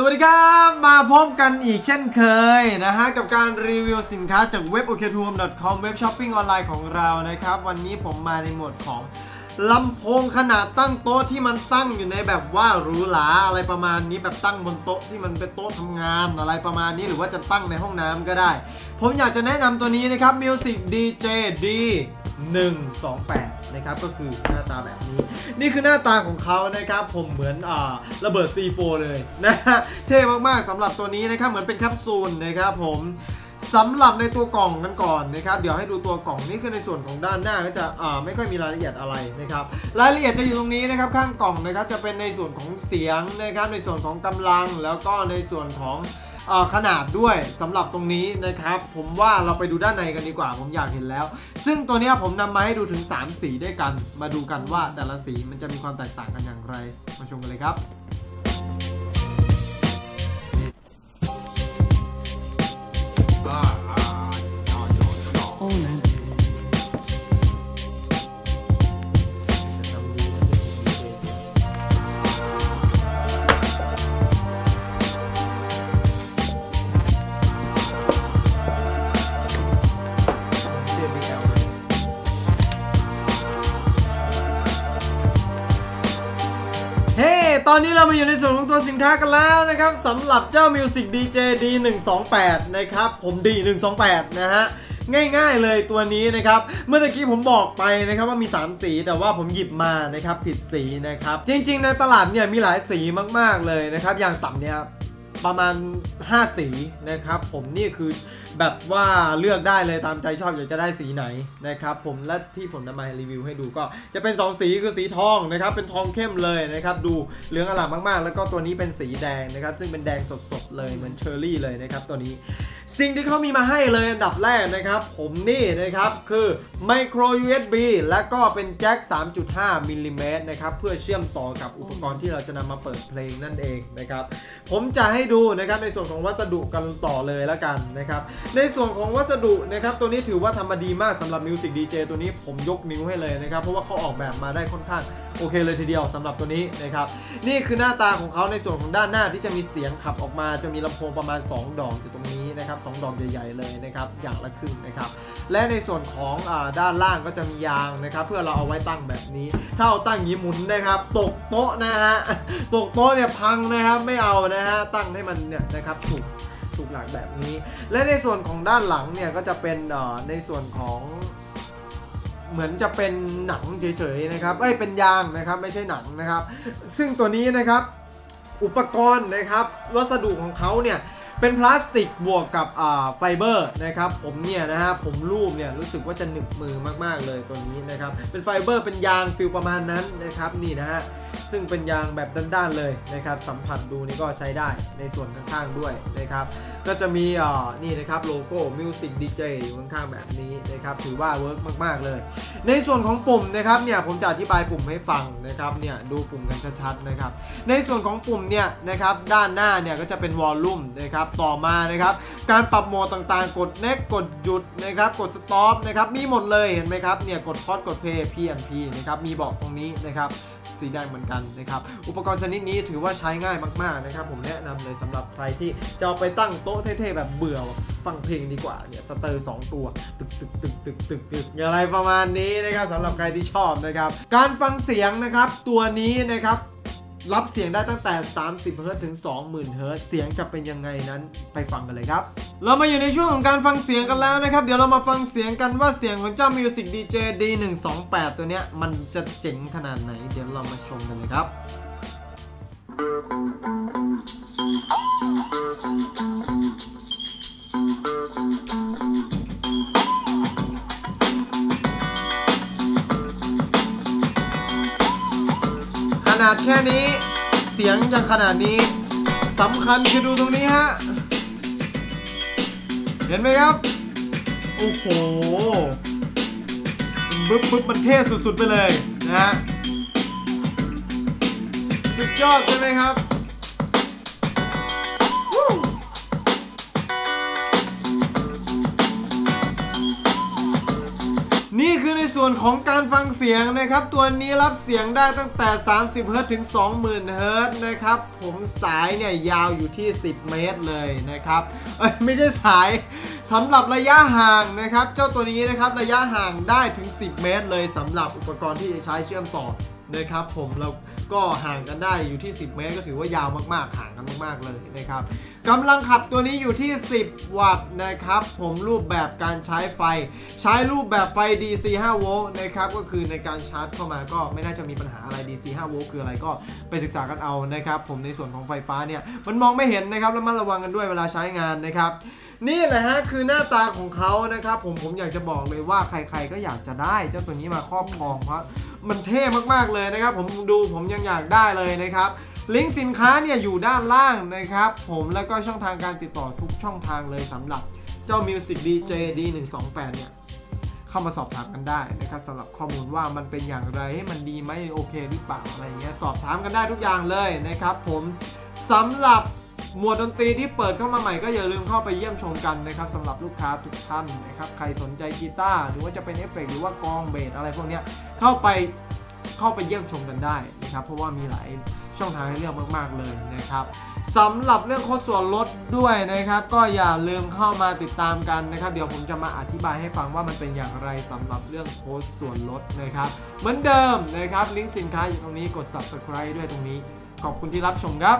สวัสดีครับ มาพบกันอีกเช่นเคยนะฮะ กับการรีวิวสินค้าจากเว็บ o k t o o m c o m เว็บช้อปปิ้งออนไลน์ของเรานะครับ วันนี้ผมมาในหมดของลำโพงขนาดตั้งโต๊ะที่มันตั้งอยู่ในแบบว่าหรูหราอะไรประมาณนี้แบบตั้งบนโต๊ะที่มันเป็นโต๊ะทำงานอะไรประมาณนี้หรือว่าจะตั้งในห้องน้ำก็ได้ ผมอยากจะแนะนำตัวนี้นะครับ Music DJ D 128 นะครับ ก็คือหน้าตาแบบนี้ นี่คือหน้าตาของเขานะครับ ผมเหมือนอ่าระเบิด C4 เลยนะฮะเท่มากๆสำหรับตัวนี้นะครับ เหมือนเป็นแคปซูลนะครับผมสำหรับในตัวกล่องกันก่อนนะครับ เดี๋ยวให้ดูตัวกล่องนี่คือในส่วนของด้านหน้าก็จะอ่าไม่ค่อยมีรายละเอียดอะไรนะครับ รายละเอียดจะอยู่ตรงนี้นะครับข้างกล่องนะครับจะเป็นในส่วนของเสียงนะครับ ในส่วนของกำลังแล้วก็ในส่วนของ ขนาดด้วยสำหรับตรงนี้นะครับ ผมว่าเราไปดูด้านในกันดีกว่า ผมอยากเห็นแล้ว ซึ่งตัวนี้ผมนำมาให้ดูถึง 3 สีด้วยกัน มาดูกันว่าแต่ละสีมันจะมีความแตกต่างกันอย่างไร มาชมกันเลยครับอ่า ตอนนี้เรามาอยู่ในส่วนของตัวสินค้ากันแล้วนะครับสำหรับเจ้า Music DJ D128 นะครับผม D128 นะฮะง่ายๆเลยตัวนี้นะครับ เมื่อตะกี้ผมบอกไปนะครับว่ามี 3 สีแต่ว่าผมหยิบมานะครับผิดสีนะครับ จริง ๆ ในตลาดเนี่ยมีหลายสีมากๆเลยนะครับ อย่างต่ำเนี่ย ประมาณ 5 สีนะครับผมนี่คือแบบว่าเลือกได้เลยตามใจชอบอยากจะได้สีไหนนะครับผมและที่ผมนำมารีวิวให้ดูก็จะเป็น 2 สีคือสีทองนะครับเป็นทองเข้มเลยนะครับดูเหลืองอลามมากๆ แล้วก็ตัวนี้เป็นสีแดงนะครับซึ่งเป็นแดงสดๆเลยเหมือนเชอร์รี่เลยนะครับตัวนี้ สิ่งที่เขามีมาให้เลยอันดับแรกนะครับผมนี่นะครับคือ micro USB และก็เป็นแจ็ค 3.5มิลลิเมตรนะครับเพื่อเชื่อมต่อกับอุปกรณ์ที่เราจะนำมาเปิดเพลงนั่นเองนะครับผมจะให้ดูนะครับในส่วนของวัสดุกันต่อเลยแล้วกันนะครับในส่วนของวัสดุนะครับตัวนี้ถือว่าทำมาดีมากสำหรับ Music DJ ตัวนี้ผมยกนิ้วให้เลยนะครับเพราะว่าเขาออกแบบมาได้ค่อนข้างโอเคเลยทีเดียวสำหรับตัวนี้นะครับนี่คือหน้าตาของเขาในส่วนของด้านหน้าที่จะมีเสียงขับออกมาจะมีลำโพงประมาณ 2 ดอกอยู่ตรงนี้นะครับสองดอกใหญ่ ๆ เลยนะครับอย่างละครึ่งนะครับและในส่วนของอด้านล่างก็จะมียางนะครับเพื่อเราเอาไว้ตั้งแบบนี้ ถ้าเอาตั้งอย่างนี้หมุนนะครับ ตกโต๊ะนะฮะตกโต๊ะเนี่ยพังนะครับไม่เอานะฮะตั้งใให้มันเนี่ยนะครับถูกถูกหลักแบบนี้ และในส่วนของด้านหลังเนี่ยก็จะเป็นในส่วนของเหมือนจะเป็นหนังเฉยๆนะครับเอ้ยเป็นยางนะครับไม่ใช่หนังนะครับ ซึ่งตัวนี้นะครับอุปกรณ์นะครับวัสดุของเขาเนี่ย เป็นพลาสติกบวกกับไฟเบอร์นะครับผมเนี่ยนะฮะผมรูปเนี่ยรู้สึกว่าจะหนึบมือมากๆเลยตัวนี้นะครับเป็นไฟเบอร์เป็นยางฟิลประมาณนั้นนะครับนี่นะฮะซึ่งเป็นยางแบบด้านๆเลยนะครับสัมผัสดูนี่ก็ใช้ได้ในส่วนข้างๆด้วยนะครับก็จะมีอ่านี่นะครับโลโก้ Music DJ อยู่ข้างๆแบบนี้นะครับถือว่าเวิร์กมากๆเลย ในส่วนของปุ่มนะครับเนี่ยผมจะอธิบายปุ่มให้ฟังนะครับเนี่ยดูปุ่มกันชัดๆนะครับในส่วนของปุ่มเนี่ยนะครับด้านหน้าเนี่ยก็จะเป็นวอลลุ่มนะครับต่อมานะครับ การปรับโหมดต่างๆ กด next กดหยุดนะครับ กด stop นะครับ มีหมดเลยเห็นไหมครับ เนี่ย กด pause กด play P&P นะครับ มีบอกตรงนี้นะครับสีแดงเหมือนกันนะครับ อุปกรณ์ชนิดนี้ถือว่าใช้ง่ายมาก ๆ นะครับ ผมแนะนำเลยสำหรับใครที่จะเอาไปตั้งโต๊ะเท่ ๆ แบบเบื่อฟังเพลงดีกว่าเนี่ยสเตอร์สองตัว ตึกตึกตึกตึกตึกตึกอะไรประมาณนี้นะครับสำหรับใครที่ชอบนะครับ การฟังเสียงนะครับตัวนี้นะครับ รับเสียงได้ตั้งแต่ 30เฮิรต์ถึง 20,000เฮิรต์เสียงจะเป็นยังไงนั้นไปฟังกันเลยครับ เรามาอยู่ในช่วงของการฟังเสียงกันแล้วนะครับ เดี๋ยวเรามาฟังเสียงกันว่าเสียงของเจ้า Music DJ D128 ตัวเนี้ยมันจะเจ๋งขนาดไหน เดี๋ยวเรามาชมกันเลยครับ นาดแค่นี้ เสียงยังขนาดนี้สำคัญคือดูตรงนี้ฮะ เห็นไหมครับ โอ้โหบึ๊บบึ๊บมันเท่สุดๆไปเลยนะฮะ สุดยอดใช่ไหมครับ นี่คือในส่วนของการฟังเสียงนะครับ ตัวนี้รับเสียงได้ตั้งแต่ 30 เฮิรตถึง 20,000 เฮิรตนะครับ ผมสายเนี่ยยาวอยู่ที่ 10 เมตรเลยนะครับ ไม่ใช่สายสำหรับระยะห่างนะครับ เจ้าตัวนี้นะครับระยะห่างได้ถึง 10 เมตรเลยสำหรับอุปกรณ์ที่จะใช้เชื่อมต่อนะครับผมเรา ก็ห่างกันได้อยู่ที่ 10 เมตร ก็ถือว่ายาวมากๆ ห่างกันมากๆเลยนะครับกำลังขับตัวนี้อยู่ที่ 10 วัตต์นะครับ ผมรูปแบบการใช้ไฟ ใช้รูปแบบไฟ DC 5 โวลต์นะครับก็คือในการชาร์จเข้ามาก็ไม่น่าจะมีปัญหาอะไร DC 5 โวลต์คืออะไรก็ไปศึกษากันเอานะครับผมในส่วนของไฟฟ้าเนี่ยมันมองไม่เห็นนะครับแล้วมันระวังกันด้วยเวลาใช้งานนะครับนี่แหละฮะคือหน้าตาของเขานะครับผมผมอยากจะบอกเลยว่าใครๆก็อยากจะได้เจ้าตัวนี้มาครอบครองเพราะ มันเท่มากๆเลยนะครับ ผมดูผมยังอยากได้เลยนะครับลิงก์สินค้าเนี่ยอยู่ด้านล่างนะครับ ผมแล้วก็ช่องทางการติดต่อทุกช่องทางเลยสำหรับเจ้า Music DJ D128 เนี่ยเข้ามาสอบถามกันได้นะครับสำหรับข้อมูลว่ามันเป็นอย่างไรให้มันดีไหมโอเคหรือเปล่าอะไรเงี้ยสอบถามกันได้ทุกอย่างเลยนะครับ ผมสำหรับ หมวดดนตรีที่เปิดเข้ามาใหม่ก็อย่าลืมเข้าไปเยี่ยมชมกันนะครับสำหรับลูกค้าทุกท่านนะครับใครสนใจกีตาร์หรือว่าจะเป็นเอฟเฟกต์หรือว่ากองเบสอะไรพวกนี้เข้าไปเข้าไปเยี่ยมชมกันได้นะครับเพราะว่ามีหลายช่องทางให้เลือกมากๆเลยนะครับสำหรับเรื่องโค้ดส่วนลดด้วยนะครับ ก็อย่าลืมเข้ามาติดตามกันนะครับ เดี๋ยวผมจะมาอธิบายให้ฟังว่ามันเป็นอย่างไรสำหรับเรื่องโค้ดส่วนลดนะครับ เหมือนเดิมนะครับลิงก์สินค้าอยู่ตรงนี้กด subscribe ด้วยตรงนี้ ขอบคุณที่รับชมครับ